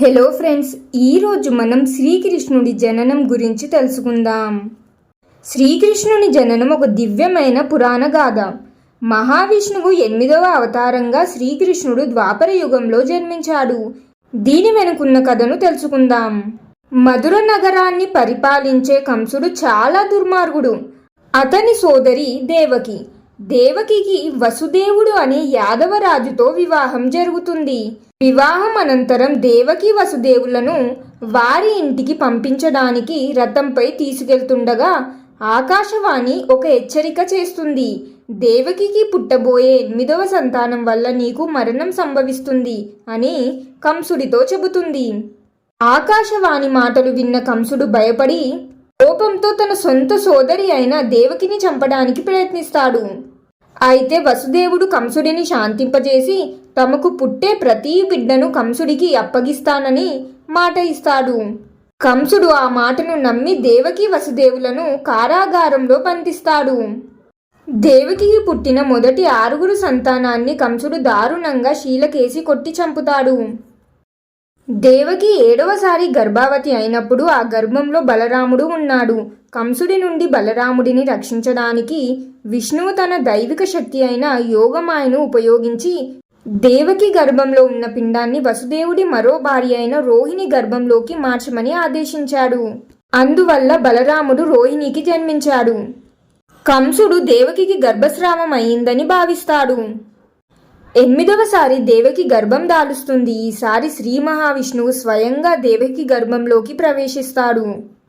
Hello friends ఈరోజు మనం శ్రీకృష్ణుడి జననం గురించి తెలుసుకుందాం. శ్రీకృష్ణుని జననం ఒక దివ్యమైన పురాణ గాథ. మహావిష్ణువు ఎనిమిదవ అవతారంగా శ్రీకృష్ణుడు ద్వాపర యుగంలో జన్మించాడు. దీని వెనుకున్న కథను తెలుసుకుందాం. మధుర నగరాన్ని పరిపాలించే కంసుడు చాలా దుర్మార్గుడు. అతని సోదరి దేవకి. దేవకికి వసుదేవుడు అనే యాదవరాజుతో వివాహం జరుగుతుంది. వివాహం అనంతరం దేవకి వసుదేవులను వారి ఇంటికి పంపించడానికి రథంపై తీసుకెళ్తుండగా ఆకాశవాణి ఒక హెచ్చరిక చేస్తుంది. దేవకికి పుట్టబోయే ఎనిమిదవ సంతానం వల్ల నీకు మరణం సంభవిస్తుంది అని కంసుడితో చెబుతుంది. ఆకాశవాణి మాటలు విన్న కంసుడు భయపడి కోపంతో తన సొంత సోదరి అయిన దేవకిని చంపడానికి ప్రయత్నిస్తాడు. అయితే వసుదేవుడు కంసుడిని శాంతింపజేసి తమకు పుట్టే ప్రతి బిడ్డను కంసుడికి అప్పగిస్తానని మాట ఇస్తాడు. కంసుడు ఆ మాటను నమ్మి దేవకి వసుదేవులను కారాగారంలో బంధిస్తాడు. దేవకికి పుట్టిన మొదటి ఆరుగురు సంతానాన్ని కంసుడు దారుణంగా శీలకేసి కొట్టి చంపుతాడు. దేవకి ఏడవసారి గర్భావతి అయినప్పుడు ఆ గర్భంలో బలరాముడు ఉన్నాడు. కంసుడి నుండి బలరాముడిని రక్షించడానికి విష్ణువు తన దైవిక శక్తి అయిన యోగమాయను ఉపయోగించి దేవకి గర్భంలో ఉన్న పిండాన్ని వసుదేవుడి మరో భార్య అయిన రోహిణి గర్భంలోకి మార్చమని ఆదేశించాడు. అందువల్ల బలరాముడు రోహిణికి జన్మించాడు. కంసుడు దేవకికి గర్భస్రావం అయిందని భావిస్తాడు. ఎనిమిదవసారి దేవకి గర్భం దాలుస్తుంది. ఈసారి శ్రీ మహావిష్ణువు స్వయంగా దేవకి గర్భంలోకి ప్రవేశిస్తాడు.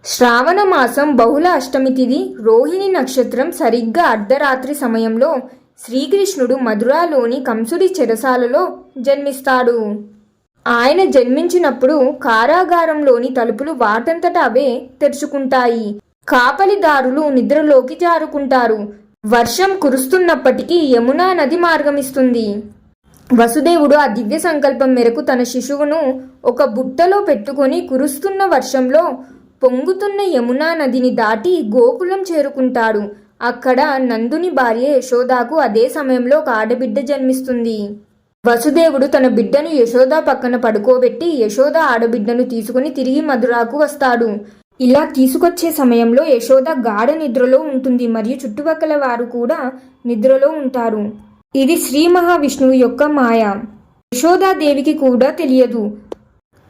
శ్రావణ మాసం బహుళ అష్టమి తిది రోహిణి నక్షత్రం సరిగ్గా అర్ధరాత్రి సమయంలో శ్రీకృష్ణుడు మధురాలోని కంసుడి చెరసాలలో జన్మిస్తాడు. ఆయన జన్మించినప్పుడు కారాగారంలోని తలుపులు వాటంతట అవే తెరుచుకుంటాయి. కాపలిదారులు నిద్రలోకి జారుకుంటారు. వర్షం కురుస్తున్నప్పటికీ యమునా నది మార్గమిస్తుంది. వసుదేవుడు ఆ దివ్య సంకల్పం మేరకు తన శిశువును ఒక బుట్టలో పెట్టుకొని కురుస్తున్న వర్షంలో పొంగుతున్న యమునా నదిని దాటి గోకులం చేరుకుంటాడు. అక్కడ నందుని భార్య యశోదాకు అదే సమయంలో ఒక ఆడబిడ్డ జన్మిస్తుంది. వసుదేవుడు తన బిడ్డను యశోద పక్కన పడుకోబెట్టి యశోద ఆడబిడ్డను తీసుకుని తిరిగి మధురాకు వస్తాడు. ఇలా తీసుకొచ్చే సమయంలో యశోద గాఢ నిద్రలో ఉంటుంది మరియు చుట్టుపక్కల వారు కూడా నిద్రలో ఉంటారు. ఇది శ్రీ మహావిష్ణువు యొక్క మాయ. యశోదాదేవికి కూడా తెలియదు.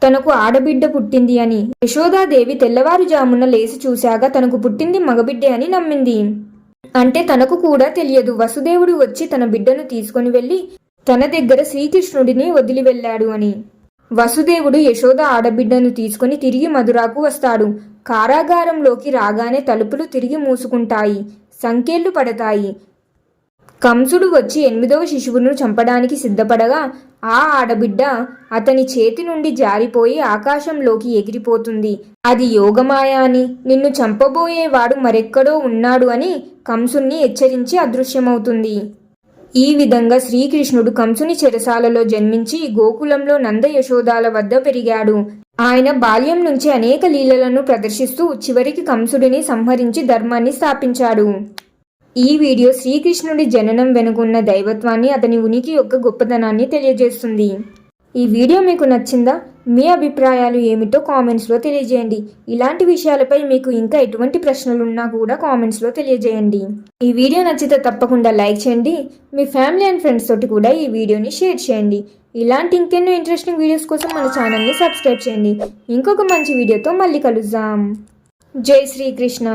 తనకు ఆడబిడ్డ పుట్టింది అని. యశోదాదేవి తెల్లవారుజామున లేచి చూశాక తనకు పుట్టింది మగబిడ్డే అని నమ్మింది. అంటే తనకు కూడా తెలియదు. వసుదేవుడు వచ్చి తన బిడ్డను తీసుకొని వెళ్ళి తన దగ్గర శ్రీకృష్ణుడిని వదిలి వెళ్ళాడు అని. వసుదేవుడు యశోద ఆడబిడ్డను తీసుకుని తిరిగి మధురాకు వస్తాడు. కారాగారంలోకి రాగానే తలుపులు తిరిగి మూసుకుంటాయి. సంకేళ్ళు పడతాయి. కంసుడు వచ్చి ఎనిమిదవ శిశువును చంపడానికి సిద్ధపడగా ఆ ఆడబిడ్డ అతని చేతి నుండి జారిపోయి ఆకాశంలోకి ఎగిరిపోతుంది. అది యోగమాయ అని నిన్ను చంపబోయేవాడు మరెక్కడో ఉన్నాడు అని కంసుణ్ణి హెచ్చరించి అదృశ్యమవుతుంది. ఈ విధంగా శ్రీకృష్ణుడు కంసుని చెరసాలలో జన్మించి గోకులంలో నంద యశోదాల వద్ద పెరిగాడు. ఆయన బాల్యం నుంచి అనేక లీలలను ప్రదర్శిస్తూ చివరికి కంసుడిని సంహరించి ధర్మాన్ని స్థాపించాడు. ఈ వీడియో శ్రీకృష్ణుడి జననం వెనుకున్న దైవత్వాన్ని అతని ఉనికి యొక్క గొప్పతనాన్ని తెలియజేస్తుంది. ఈ వీడియో మీకు నచ్చిందా? మీ అభిప్రాయాలు ఏమిటో కామెంట్స్లో తెలియజేయండి. ఇలాంటి విషయాలపై మీకు ఇంకా ఎటువంటి ప్రశ్నలు ఉన్నా కూడా కామెంట్స్లో తెలియజేయండి. ఈ వీడియో నచ్చితే తప్పకుండా లైక్ చేయండి. మీ ఫ్యామిలీ అండ్ ఫ్రెండ్స్ తోటి కూడా ఈ వీడియోని షేర్ చేయండి. ఇలాంటి ఇంకెన్నో ఇంట్రెస్టింగ్ వీడియోస్ కోసం మన ఛానల్ని సబ్స్క్రైబ్ చేయండి. ఇంకొక మంచి వీడియోతో మళ్ళీ కలుద్దాం. జై శ్రీకృష్ణ.